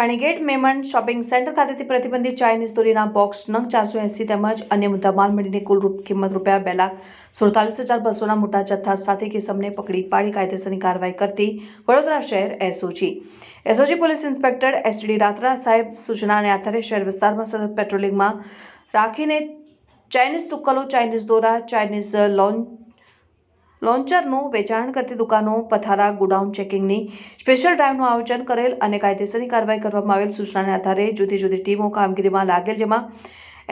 Panigate Memon shopping centre ખાતેથી પ્રતિબંધિત Chinese દોરીના box નંગ ચારસો એંસી તેમજ અન્ય મુદ્દામાલ મળીને કુલ રૂપ કિંમત રૂપિયા બે લાખ સુડતાલીસ હજાર બસોના મોટા જથ્થા સાથે કિસમને પકડી પાડી કાયદેસરની કાર્યવાહી કરતી વડોદરા શહેર SOG. SOG police inspector SD Ratra સાહેબ સૂચનાને આધારે શહેર વિસ્તારમાં સતત પેટ્રોલિંગમાં રાખીને ચાઇનીઝ તુક્કલો, ચાઇનીઝ દોરા, ચાઇનીઝ લોન લોન્ચરનું, વેચાણ કરતી દુકાનો, પથારા, ગોડાઉન ચેકિંગની સ્પેશિયલ ડ્રાઇવનું આયોજન કરેલ અને કાયદેસરની કાર્યવાહી કરવામાં આવેલ સૂચનાને આધારે જુદી જુદી ટીમો કામગીરીમાં લાગેલ, જેમાં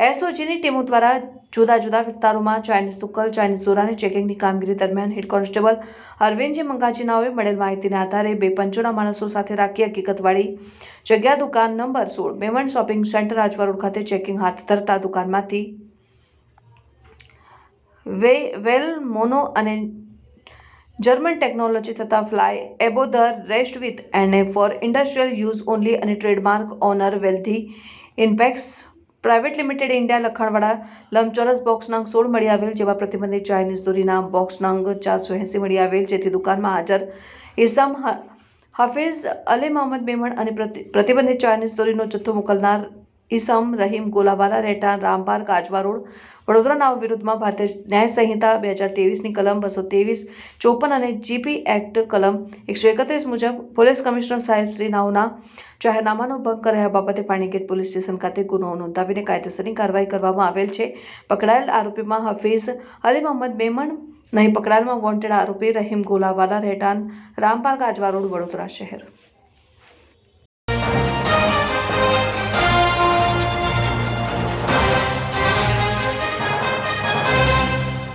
એસઓજીની ટીમો દ્વારા જુદા જુદા વિસ્તારોમાં ચાઇનીઝ તુક્કલ, ચાઇનીઝ દોરાની ચેકિંગની કામગીરી દરમિયાન હેડ કોન્સ્ટેબલ અરવિંદજી મંગાજીનાઓએ મળેલ માહિતીના આધારે બે પંચોના માણસો સાથે રાખી હકીકતવાળી જગ્યા દુકાન નંબર સોળ Memon shopping centre Rajwa road ખાતે ચેકિંગ હાથ ધરતા દુકાનમાંથી વે, વેલ, મોનો અને જર્મન ટેકનોલોજી થતા fly above the rest with and for industrial use only અને trademark owner Wealthy Impex Private Limited India લખાણવાળા લંબચોરસ બોક્સ નંગ સોળ મળી આવેલ જેવા પ્રતિબંધિત ચાઇનીઝ દોરીના બોક્સ નંગ ચારસો એંસી મળી આવેલ જેથી દુકાનમાં હાજર ઇસમ હાફિઝ અલી મોહમ્મદ મેમણ અને પ્રતિબંધિત ચાઇનીઝ દોરીનો જથ્થો મોકલનાર ઈસમ રહીમ ગોલાવાલા રહેઠાણ રામપાર કાજવા રોડ, વડોદરા નામ વિરુદ્ધમાં ભારતીય ન્યાય સંહિતા બે હજાર તેવીસની કલમ બસો ત્રેવીસ, ચોપન અને જીપી એક્ટ કલમ એકસો એકત્રીસ મુજબ પોલીસ કમિશનર સાહેબ શ્રી નાઓના જાહેરનામાનો ભંગ કર્યા બાબતે પાણીગેટ પોલીસ સ્ટેશન ખાતે ગુનો નોંધાવીને કાયદેસરની કાર્યવાહી કરવામાં આવેલ છે. પકડાયેલ આરોપીમાં હફીઝ અલી મોહમ્મદ મેમણ નહીં પકડાયેલમાં વોન્ટેડ આરોપી રહીમ ગોલાવાલા રહેઠાણ રામપાર કાજવા રોડ, વડોદરા શહેર.